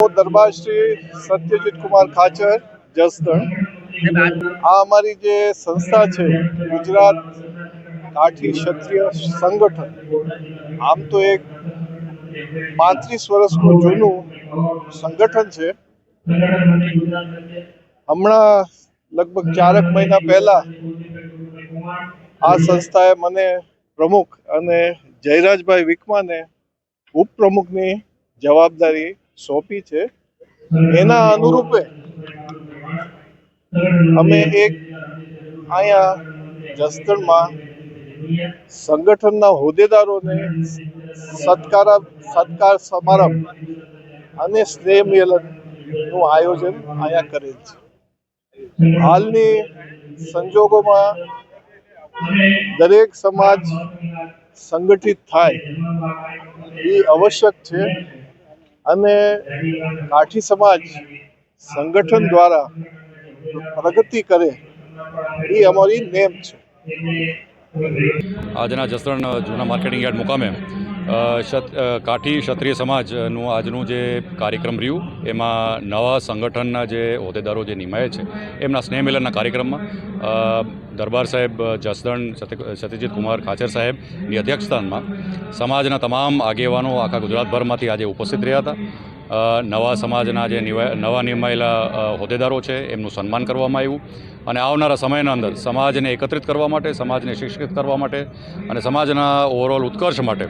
દરબાર શ્રી સત્યજીત કુમાર ખાચર જસદણ આ અમારી જે સંસ્થા છે, ગુજરાત કાઠી ક્ષત્રિય સંગઠન, આમ તો એક પાંત્રીસ વર્ષનું જૂનું સંગઠન છે. હમણાં લગભગ ચારક મહિના પહેલા આ સંસ્થાએ મને પ્રમુખ અને જયરાજભાઈ વિકમાને ઉપપ્રમુખની જવાબદારી સોંપી છે. એના અનુરૂપે અમે એક અહીંયા જસદણમાં સંગઠનના હોદ્દેદારોને સત્કાર સત્કાર સમારંભ અને સ્નેહ મિલનનું આયોજન અહીંયા કરેલ છે. હાલની સંજોગોમાં દરેક સમાજ સંગઠિત થાય એ આવશ્યક છે. અને કાઠી સમાજ સંગઠન દ્વારા પ્રગતિ કરે, એ અમારી નેમ છે. આજના જસરણ જૂના માર્કેટિંગ યાર્ડ મુકામે કાઠી ક્ષત્રિય સમાજનું આજનું જે કાર્યક્રમ રહ્યું, એમાં નવા સંગઠનના જે હોદ્દેદારો જે નિમાય છે, એમના સ્નેહ મિલનના કાર્યક્રમમાં દરબાર સાહેબ જસદણ સત્યજીત કુમાર ખાચર સાહેબની અધ્યક્ષસ્થાનમાં સમાજના તમામ આગેવાનો આખા ગુજરાતભરમાંથી આજે ઉપસ્થિત રહ્યા હતા. નવા સમાજના જે નવા નિમાયેલા હોદ્દેદારો છે, એમનું સન્માન કરવામાં આવ્યું. અને આવનારા સમયના અંદર સમાજને એકત્રિત કરવા માટે, સમાજને શિક્ષિત કરવા માટે અને સમાજના ઓવરઓલ ઉત્કર્ષ માટે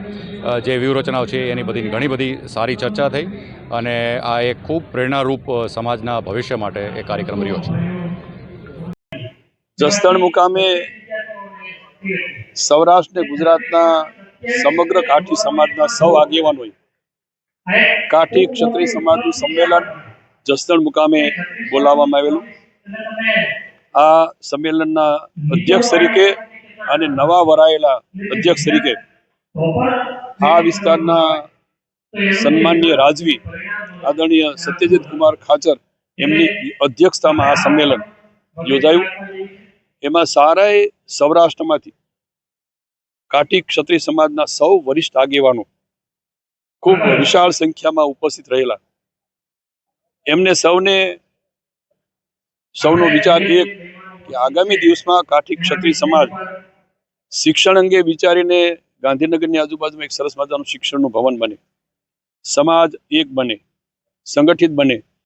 જે વ્યૂહરચનાઓ છે, એની બધી ઘણી બધી સારી ચર્ચા થઈ. અને આ એક ખૂબ પ્રેરણારૂપ સમાજના ભવિષ્ય માટે એ કાર્યક્રમ રહ્યો છે. જસદણ મુકામે સૌરાષ્ટ્ર ને ગુજરાતના સમગ્ર કાઠી સમાજના સૌ આગેવાનોએ કાઠી ક્ષત્રિય સમાજનું સંમેલન જસદણ મુકામે બોલાવવામાં આવેલું. આ સંમેલનના અધ્યક્ષ તરીકે અને નવા વરાયેલા અધ્યક્ષ તરીકે આ વિસ્તારના સન્માનીય રાજવી આદરણીય સત્યજીત કુમાર ખાચર એમની અધ્યક્ષતામાં આ સંમેલન યોજાયું. એમાં સારાએ સૌરાષ્ટ્રમાંથી કાઠી ક્ષત્રિય સમાજના સૌ વરિષ્ઠ આગેવાનો ખૂબ વિશાળ સંખ્યામાં ઉપસ્થિત રહેલા. એમને સૌને સૌનો વિચાર એક કે આગામી દિવસમાં કાઠી ક્ષત્રિય સમાજ શિક્ષણ અંગે વિચારીને ગાંધીનગરની આજુબાજુમાં એક સરસ મજાનું શિક્ષણનું ભવન બને. સમાજ એક બને સંગઠિત બને.